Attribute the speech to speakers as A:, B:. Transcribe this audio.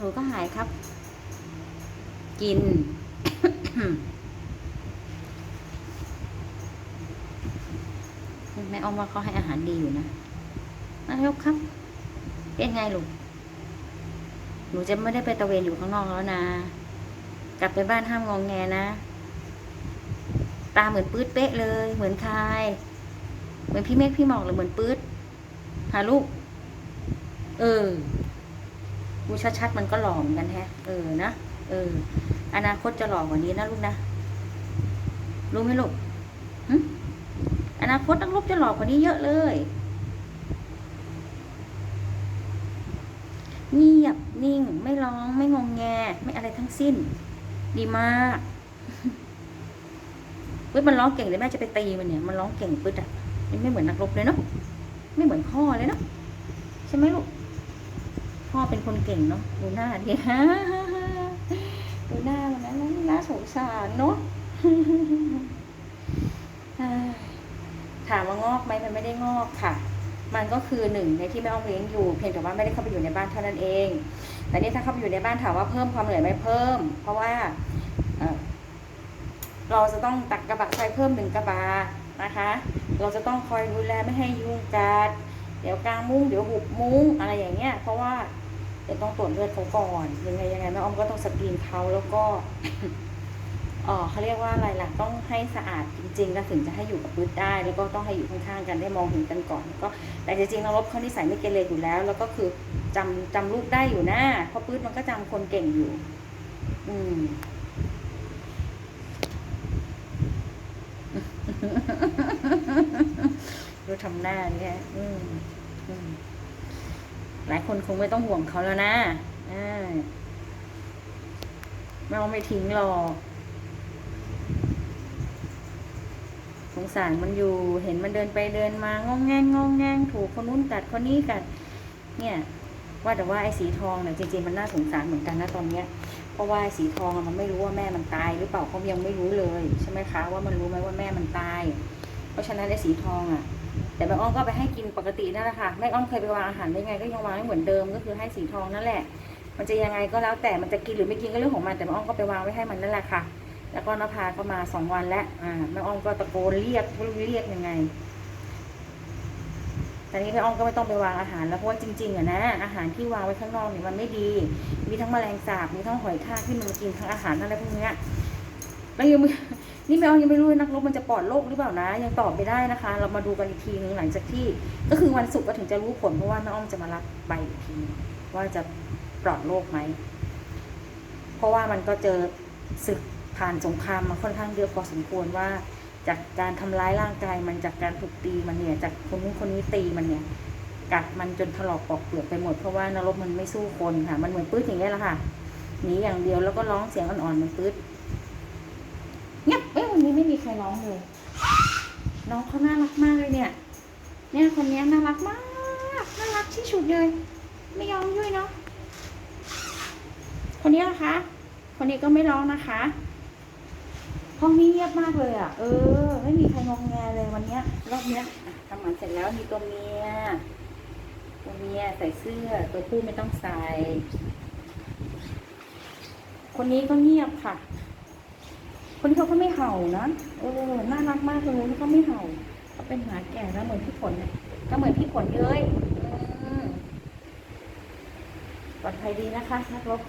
A: หนูก็หายครับ กิน แม่อ้อมว่าเขาให้อาหารดีอยู่นะนายกครับ เป็นไงลูก หนูจะไม่ได้ไปตะเวนอยู่ข้างนอกแล้วนะ กลับไปบ้านห้ามงองแงนะ ตาเหมือนปื๊ดเป๊ะเลย เหมือนใครเหมือนพี่เมฆพี่หมอกหรือเหมือนปื๊ดหาลูก เออ ดูชัดๆมันก็หล่อเหมือนกันแฮะ เออนะ เออ อนาคตจะหล่อกว่านี้นะลูกนะ รู้ไหมลูกอนาคตนักรบจะหล่อกว่านี้เยอะเลย เงียบนิ่ง ไม่ร้องไม่งงแง ไม่อะไรทั้งสิ้น ดีมากปึ๊ดมันร้องเก่งเลยแม่จะไปตีมันเนี่ย มันร้องเก่งปึ๊ดอะไม่เหมือนนักรบเลยเนาะไม่เหมือนพ่อเลยเนาะใช่ไหมลูก พ่อเป็นคนเก่งเนาะดูหน้าดิดูหน้ามันนะน่าสงสารเนาะถามว่างอกไหมมันไม่ได้งอกค่ะ มันก็คือหนึ่งในที่แม่อ้อมเลี้ยงอยู่เพียงแต่ว่าไม่ได้เข้าไปอยู่ในบ้านเท่านั้นเอง แต่นี่ถ้าเข้าไปอยู่ในบ้านถามว่าเพิ่มความเหนื่อยไหมเพิ่ม เพราะว่าเอ่อเราจะต้องตักกระบะไฟเพิ่มหนึ่งกระบะนะคะ เราจะต้องคอยดูแลไม่ให้ยุงกัด เดี๋ยวกลางมุ้งเดี๋ยวหุบมุ้งอะไรอย่างเงี้ย เพราะว่า เดี๋ยวต้องตรวจเลือดเขาก่อนยังไงยังไงแม่อ้อมก็ต้องสกรีนเขาแล้วก็เออเขาเรียกว่าอะไรล่ะต้องให้สะอาดจริงๆแล้วถึงจะให้อยู่กับพืชได้ แล้วก็ต้องให้อยู่ข้างๆกันได้มองเห็นกันก่อน ก็แต่จริงๆน้องลบเขานิสัยไม่เกเรอยู่แล้ว แล้วก็คือจำจำลูกได้อยู่นะเพราะพืชมันก็จำคนเก่งอยู่ อืมดูทำหน้าเนี่ยอืมอืม หลายคนคงไม่ต้องห่วงเขาแล้วนะไม่เอาไม่ทิ้งหรอกสงสารมันอยู่ เห็นมันเดินไปเดินมางองแงงงองแงงถูกคนนู้นกัดคนนี้กัด เนี่ย ว่าแต่ว่าไอ้สีทองเนี่ยจริงๆมันน่าสงสารเหมือนกันนะตอนเนี้ย เพราะว่าไอ้สีทองมันไม่รู้ว่าแม่มันตายหรือเปล่าเขายังไม่รู้เลย ใช่ไหมคะ ว่ามันรู้ไหมว่าแม่มันตาย เพราะฉะนั้นไอ้สีทองอะ แต่แม่อ้อมก็ไปให้กินปกตินั่นแหละค่ะแม่อ้อมเคยไปวางอาหารได้ไงก็ยังวางได้เหมือนเดิมก็คือให้สีทองนั่นแหละ มันจะยังไงก็แล้วแต่มันจะกินหรือไม่กินก็เรื่องของมันแต่แม่อ้อมก็ไปวางไว้ให้มันนั่นแหละค่ะ แล้วก็นภาก็มาสองวันแล้วอ่าแม่อ้อมก็ตะโกนเรียกไม่รู้เรียกยังไงแต่นี้แม่อ้อมก็ไม่ต้องไปวางอาหารแล้วเพราะว่าจริงๆอะนะอาหารที่วางไว้ข้างนอกเนี่ยมันไม่ดี มีทั้งแมลงสาบมีทั้งหอยทากที่มันมากินทั้งอาหารทั้งอะไรพวกเนี้ยแล้วยัง นี่แม่อ้อมยังไม่รู้นักรบมันจะปลอดโรคหรือเปล่านะ ยังตอบไม่ได้นะคะ เรามาดูกันอีกทีนึงหลังจากที่ ก็คือวันศุกร์ก็ถึงจะรู้ผลเพราะว่าแม่อ้อมจะมารับใบอีกทีว่าจะปลอดโรคไหม เพราะว่ามันก็เจอศึกผ่านสงครามมาค่อนข้างเยอะพอสมควรว่า จากการทำร้ายร่างกายมันจากการถูกตีมันเนี่ย จากคนนู้นคนนี้ตีมันเนี่ย กัดมันจนถลอกปอกเปลือกไปหมดเพราะว่านรกมันไม่สู้คนค่ะ มันเหมือนปื๊ดอย่างเงี้แหละค่ะหนีอย่างเดียวแล้วก็ร้องเสียงอ่อนๆเหมันปื๊ด เอ้ยวันนี้ไม่มีใครร้องเลย น้องเขาน่ารักมากเลยเนี่ย เนี่ยคนนี้น่ารักมาก น่ารักที่สุดเลย ไม่ยอมด้วยเนาะ คนนี้นะคะ คนนี้ก็ไม่ร้องนะคะ ห้องนี้เงียบมากเลยอะ เออ ไม่มีใครงงแงเลยวันเนี้ย รอบเนี้ยทำหมันเสร็จแล้วมีตัวเมีย ตัวเมียใส่เสื้อ ตัวผู้ไม่ต้องใส่ คนนี้ก็เงียบค่ะ คนที่เขาก็ไม่เห่านะเออน่ารักมากเลยเขาไม่เห่าเขาเป็นหมาแก่แล้วเหมือนพี่ฝนเนี่ยก็เหมือนพี่ฝนเลยอืมปลอดภัยดีนะคะนักรบ